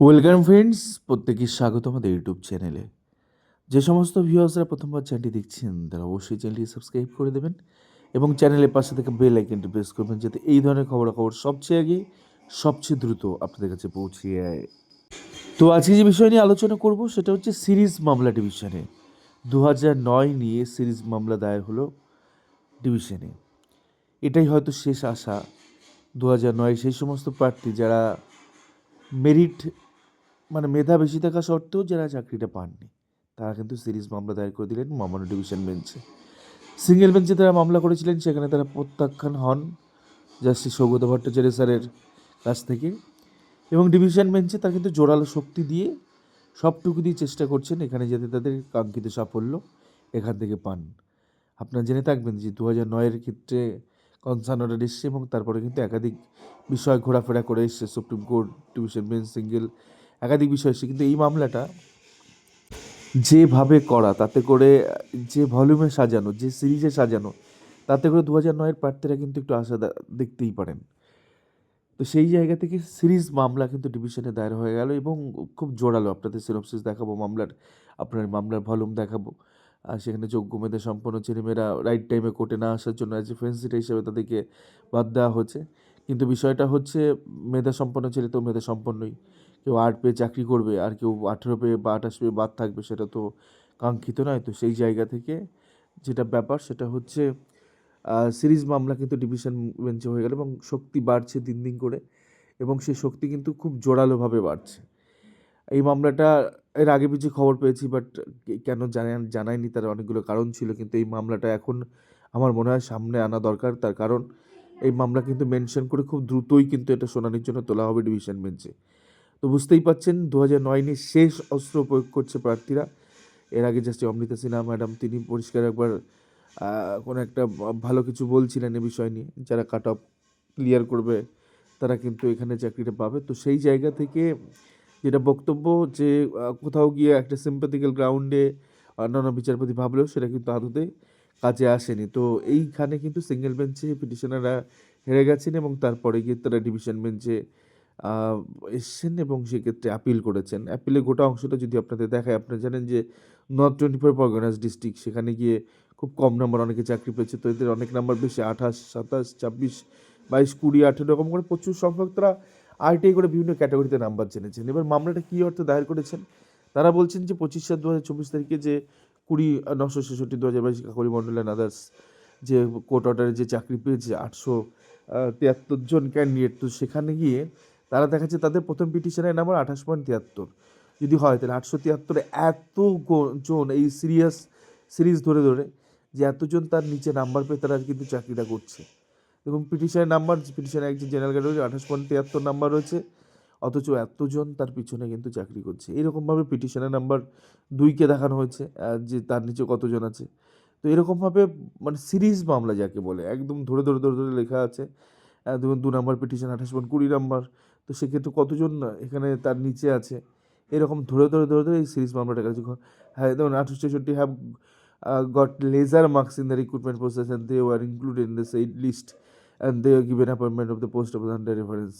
Welcome friends প্রত্যেকে স্বাগত আমাদের ইউটিউব চ্যানেলে। যে সমস্ত ভিউয়ার্সরা প্রথমবার চ্যানেলটি দেখছেন, তারা অবশ্যই চ্যানেলটি সাবস্ক্রাইব করে দেবেন এবং চ্যানেলের পাশে থেকে বেল আইকনটি প্রেস করবেন যাতে এই ধরনের খবরাখবর সবচেয়ে আগে, সবচেয়ে দ্রুত আপনাদের কাছে পৌঁছে যায়। তো আজকে যে বিষয় নিয়ে আলোচনা করব, সেটা হচ্ছে সিরিজ মামলা ডিভিশনে দু নয় নিয়ে সিরিজ মামলা দায়ের হলো ডিভিশনে এটাই হয়তো শেষ আশা। দু নয় সেই সমস্ত প্রার্থী যারা মেরিট মানে মেধা বেশি থাকা সত্ত্বেও যারা চাকরিটা পাননি, তারা কিন্তু সিরিজ মামলা দায়ের করে দিলেন মামলা ডিভিশন বেঞ্চে। সিঙ্গেল বেঞ্চে তারা মামলা করেছিলেন, সেখানে তারা প্রত্যাখ্যান হন জাস্টিস সৌগত ভট্টাচার্য স্যারের কাছ থেকে। এবং ডিভিশন বেঞ্চে তারা কিন্তু জোরালো শক্তি দিয়ে সবটুকু দিয়ে চেষ্টা করছেন এখানে যাতে তাদের কাঙ্ক্ষিত সাফল্য এখান থেকে পান। আপনারা জেনে থাকবেন যে দু হাজার নয়ের ক্ষেত্রে কনসার্ন অর্ডার এসছে এবং তারপরে কিন্তু একাধিক বিষয় ঘোরাফেরা করে এসছে supreme court, division bench, single একাধিক বিষয় এসছে কিন্তু এই মামলাটা যেভাবে করা, তাতে করে যে ভলিউমে সাজানো, যে সিরিজে সাজানো, তাতে করে দু হাজার নয়ের প্রার্থীরা কিন্তু একটু আশা দেখতেই পারেন। তো সেই জায়গা থেকে সিরিজ মামলা কিন্তু ডিভিশনে দায়ের হয়ে গেল এবং খুব জোরালো আপনাদের সিনপসিস দেখাবো, মামলার, আপনার মামলার ভলিউম দেখাবো। আর সেখানে যোগ্য মেধা সম্পন্ন ছেলেমেয়েরা রাইট টাইমে কোর্টে না আসার জন্য অ্যাজ এ ফেন্সিটা হিসেবে তাদেরকে বাদ দেওয়া হচ্ছে। কিন্তু বিষয়টা হচ্ছে, মেধা সম্পন্ন ছেলে তো মেধা সম্পন্নই। কেউ আট পেয়ে চাকরি করবে, আর কেউ আঠেরো পেয়ে বা আঠাশ পেয়ে বাদ থাকবে, সেটা তো কাঙ্ক্ষিত নয়। তো সেই জায়গা থেকে যেটা ব্যাপার, সেটা হচ্ছে সিরিজ মামলা কিন্তু ডিভিশন বেঞ্চে হয়ে গেল এবং শক্তি বাড়ছে দিন দিন করে এবং সেই শক্তি কিন্তু খুব জোরালোভাবে বাড়ছে। এই মামলাটা, এর আগে পিছু খবর পেয়েছি, বাট কেন জানান জানায়নি তার অনেকগুলো কারণ ছিল, কিন্তু এই মামলাটা এখন আমার মনে হয় সামনে আনা দরকার। তার কারণ, এই মামলা কিন্তু মেনশন করে খুব দ্রুতই কিন্তু এটা শুনানির জন্য তোলা হবে ডিভিশন বেঞ্চে। তো বুঝতেই পাচ্ছেন দু হাজার শেষ অস্ত্র প্রয়োগ করছে প্রার্থীরা। এর আগে জাস্ট অমৃতা সিনহা ম্যাডাম তিনি পরিষ্কার একবার কোনো একটা ভালো কিছু বলছিলেন এ বিষয় নিয়ে। যারা কাট অফ ক্লিয়ার করবে, তারা কিন্তু এখানে চাকরিটা পাবে। তো সেই জায়গা থেকে যেটা বক্তব্য যে কোথাও গিয়ে একটা সিম্পাথিক্যাল গ্রাউন্ডে অন্যান্য বিচারপতি ভাবলেও সেটা কিন্তু আদতে কাজে আসেনি। তো এইখানে কিন্তু সিঙ্গেল বেঞ্চে পিটিশনাররা হেরে গেছেন এবং তারপরে গিয়ে তারা ডিভিশন বেঞ্চে এসছেন এবং সেক্ষেত্রে আপিল করেছেন। অ্যাপিলের গোটা অংশটা যদি আপনাদের দেখায়, আপনারা জানেন যে north twenty four Parganas district সেখানে গিয়ে খুব কম নাম্বার অনেকে চাকরি পেয়েছে। তো এদের অনেক নাম্বার বেশি, আঠাশ, সাতাশ, ছাব্বিশ, বাইশ, কুড়ি, আঠেরো, এরকম করে প্রচুর সংখ্যক তারা আরটিআই করে বিভিন্ন ক্যাটাগরিতে নাম্বার জেনেছেন। এবার মামলাটা কী অর্থে দায়ের করেছেন? তারা বলছেন যে পঁচিশ সাত দু হাজার চব্বিশ তারিখে যে কুড়ি, নশো ছেষট্টি দু হাজার বাইশ কাকলি মণ্ডল অ্যান্ড আদার্স যে কোর্ট অর্ডারে যে চাকরি পেয়েছে আটশো তিয়াত্তর জন ক্যান্ডিডেট তো সেখানে গিয়ে তারা দেখাচ্ছে তাদের প্রথম পিটিশনের নাম্বার আঠাশ পয়েন্ট তিয়াত্তর। যদি হয়, তাহলে আটশো তিয়াত্তরে এত জন এই সিরিয়াস সিরিজ ধরে ধরে যে এতজন তার নিচে নাম্বার পেয়ে তারা কিন্তু চাকরিটা করছে। এবং পিটিশনের নাম্বার পিটিশনে একজন জেনারেল ক্যাটাগরি আঠাশ পয়েন্ট তিয়াত্তর নাম্বার রয়েছে, অথচ এতজন তার পিছনে কিন্তু চাকরি করছে। এরকমভাবে পিটিশনের নাম্বার দুইকে দেখানো হয়েছে যে তার নিচে কতজন আছে। তো এরকমভাবে মানে সিরিজ মামলা যাকে বলে, একদম ধরে ধরে ধরে ধরে লেখা আছে দেখুন, দু নম্বর পিটিশন, আঠাশ পয়েন্ট কুড়ি নাম্বার তো সেক্ষেত্রে কতজন এখানে তার নিচে আছে? এরকম ধরে ধরে ধরে ধরে এই সিরিজ মামলাটা কাছে হ্যাঁ দেখুন আঠাশ ছেষট্টি have got lesser marks in the recruitment process and they were included in the said list and they given appointment of the post of under reference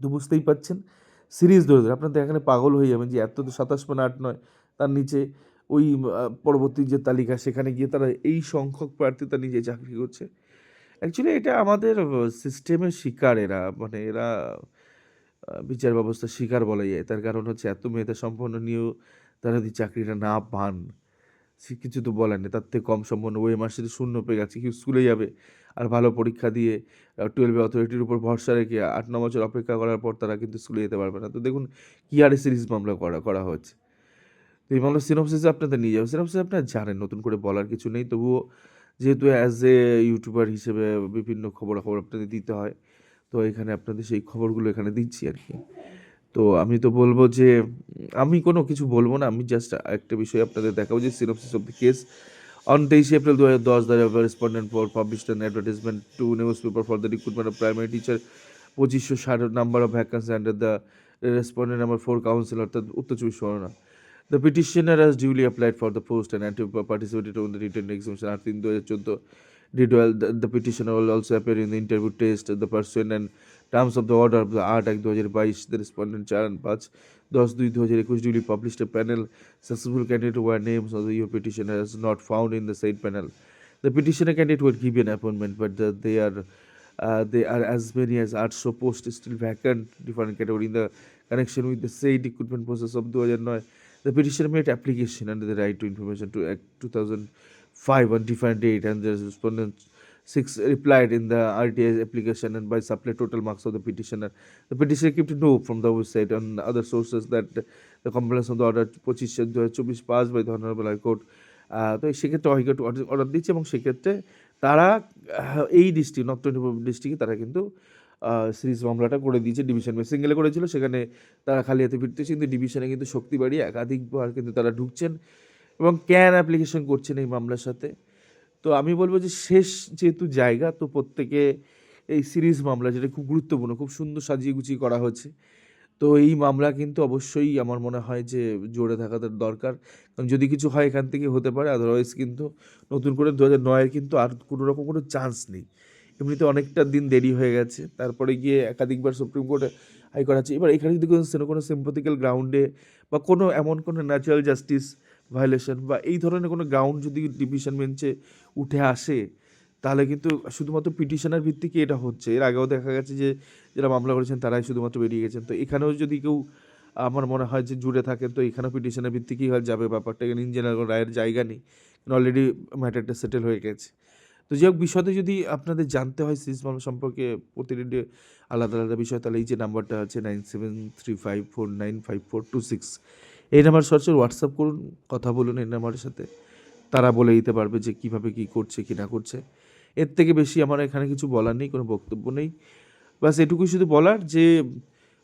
তো বুঝতেই পাচ্ছেন? সিরিজ ধরে ধরে আপনার তো এখানে পাগল হয়ে যাবেন যে এত তো সাতাশ পয়েন্ট আট নয়, তার নিচে ওই পরবর্তী যে তালিকা, সেখানে গিয়ে তারা এই সংখ্যক প্রার্থী তার নিজে চাকরি করছে। অ্যাকচুয়ালি এটা আমাদের সিস্টেমের শিকার এরা। মানে এরা বিচার ব্যবস্থার শিকার বলা যায়। তার কারণ হচ্ছে এত মেধা সম্পন্ন নিয়েও তারা যদি চাকরিটা না পান, সে কিছু তো বলার নেই। তার থেকে কম সম্পন্ন ওই মাসে শূন্য পেয়ে গেছে। কেউ স্কুলে যাবে আর ভালো পরীক্ষা দিয়ে টুয়েলভে অথরিটির উপর ভরসা রেখে আট, ন বছর অপেক্ষা করার পর তারা কিন্তু স্কুলে যেতে পারবে না। তো দেখুন, কি আরে সিরিজ মামলা করা করা হচ্ছে? তো এই মামলা সিনপসিসে আপনাদের নিয়ে যাবে। সিনপসিস আপনারা জানেন, নতুন করে বলার কিছু নেই। তবুও যেহেতু অ্যাজ এ ইউটিউবার হিসেবে বিভিন্ন খবরাখবর আপনাদের দিতে হয়, তো এখানে আপনাদের সেই খবরগুলো এখানে দিচ্ছি আর কি। তো আমি তো বলব যে, আমি কোনো কিছু বলব না, আমি জাস্ট একটা বিষয় আপনাদের দেখাবো যে synopsis of the case on তেইশে এপ্রিল দু হাজার দশ, the respondent for published an advertisement to newspaper for the recruitment of primary teacher পঁচিশশো ষাট number of vacancy under the respondent number four council অর্থাৎ উত্তর চব্বিশ Pargana. The petitioner has duly applied for the post and had participated in the written examination আট তিন দু হাজার চোদ্দো did well. The, the petitioner will also appear in the interview test, the person and terms of the order of the আট এক দু হাজার বাইশ দ্য রেসপন্ডেন্ট চার and পাঁচ দশ দুই দু হাজার একুশ duly published a panel successful candidate where names of the your petitioner is not found in the said panel. The petitioner candidate were given appointment, but the, they are uh, they are as many as are so post still vacant different category in the connection with the said recruitment process of 2009. The petitioner made application under the right to information to Act 2005 on different date, and the respondent six replied in the RTI application and by supply total marks of the petitioner. The petitioner kept no from the website and other sources that the compliance of the order পঁচিশ দু হাজার চব্বিশ pass by the honourable high court তো সেক্ষেত্রে high court order দিচ্ছে এবং সেক্ষেত্রে তারা এই ডিস্ট্রিক্ট নর্থ টোয়েন্টি ডিস্ট্রিক্টে তারা কিন্তু সিরিজ মামলাটা করে দিয়েছে ডিভিশন সিঙ্গেলে করেছিল। সেখানে তারা খালি হাতে ফিরতেছে কিন্তু ডিভিশনে কিন্তু শক্তি বাড়িয়ে একাধিকবার কিন্তু তারা ঢুকছেন এবং ক্যান অ্যাপ্লিকেশন করছেন এই মামলার সাথে। তো আমি বলব যে শেষ যেহেতু জায়গা, তো প্রত্যেকে এই সিরিজ মামলা যেটা খুব গুরুত্বপূর্ণ, খুব সুন্দর সাজিয়ে গুছিয়ে করা হয়েছে তো এই মামলা কিন্তু অবশ্যই আমার মনে হয় যে জোরে থাকাটা দরকার। কারণ যদি কিছু হয় এখান থেকে হতে পারে আদারওয়াইজ কিন্তু নতুন করে দু হাজার নয়ের কিন্তু আর কোনো রকম কোনো চান্স নেই। এমনিতে অনেকটা দিন দেরি হয়ে গেছে। তারপরে গিয়ে একাধিকবার সুপ্রিম কোর্টে হাইকোর্ট আছে। এবার এখানে যদি কোনো কোনো সিম্পথিক্যাল গ্রাউন্ডে বা কোনো এমন কোনো ন্যাচারাল জাস্টিস ভায়োলেশন বা এই ধরনের কোনো গ্রাউন্ড যদি ডিভিশন বেঞ্চে উঠে আসে, তাহলে কিন্তু শুধুমাত্র পিটিশনের ভিত্তিকে এটা হচ্ছে? এর আগেও দেখা গেছে যে যারা মামলা করেছেন তারাই শুধুমাত্র বেরিয়ে গেছেন। তো এখানেও যদি কেউ, আমার মনে হয় যে জুড়ে থাকেন, তো এখানেও পিটিশনের ভিত্তিকেই হয়? যাবে ব্যাপারটা। এখানে ইন জেনারেল রায়ের জায়গা নেই। অলরেডি ম্যাটারটা সেটেল হয়ে গেছে। তো যাই হোক বিশদে যদি আপনাদের জানতে হয় সিরিজ মামলা সম্পর্কে প্রতিটি আলাদা আলাদা বিষয়, তাহলে এই যে নাম্বারটা আছে nine seven three five four nine five four two six, এই নাম্বার সরাসরি হোয়াটসঅ্যাপ করুন, কথা বলুন এই নাম্বারের সাথে। তারা বলে দিতে পারবে যে কীভাবে কী করছে, কি না করছে। এর থেকে বেশি আমার এখানে কিছু বলার নেই, কোনো বক্তব্য নেই। ব্যাস, এটুকুই শুধু বলার যে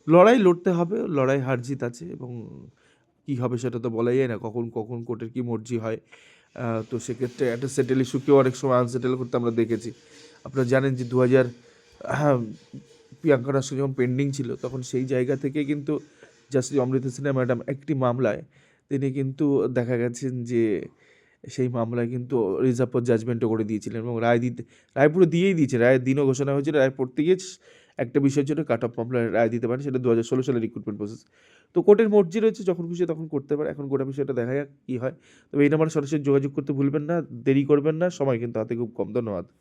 লড়াই লড়তে হবে, লড়াই হার জিত আছে এবং কী হবে সেটা তো বলাই যায় না, কখন কখন কোর্টের কী মর্জি হয়। তো সেক্ষেত্রে একটা সেটেল ইস্যুকেও অনেক সময় আনসেটেল করতে আমরা দেখেছি। আপনারা জানেন যে দু হাজার প্রিয়াঙ্কা রাষ্ট্র যখন পেন্ডিং ছিল, তখন সেই জায়গা থেকে কিন্তু জাস্টিস অমৃতা সিনহা ম্যাডাম একটি মামলায় তিনি কিন্তু দেখা গেছেন যে সেই মামলায় কিন্তু রিজার্ভ জাজমেন্টও করে দিয়েছিলেন এবং রায় দিতে, রায় পুরো দিয়েই দিয়েছে, রায়ের দিনও ঘোষণা হয়েছিল, রায় পড়তে গিয়ে একটা বিষয়ের জন্য কাট অফ মামলায় রায় দিতে পারেন, সেটা দু হাজার ষোলো সালের রিক্রুটমেন্ট প্রসেস তো কোর্টের মর্জি রয়েছে, যখন খুশি তখন করতে পারে। এখন গোটা বিষয়টা দেখা যাক কী হয়। তবে এই নাম্বারে সরাসরি যোগাযোগ করতে ভুলবেন না, দেরি করবেন না, সময় কিন্তু হাতে খুব কম, ধন্যবাদ।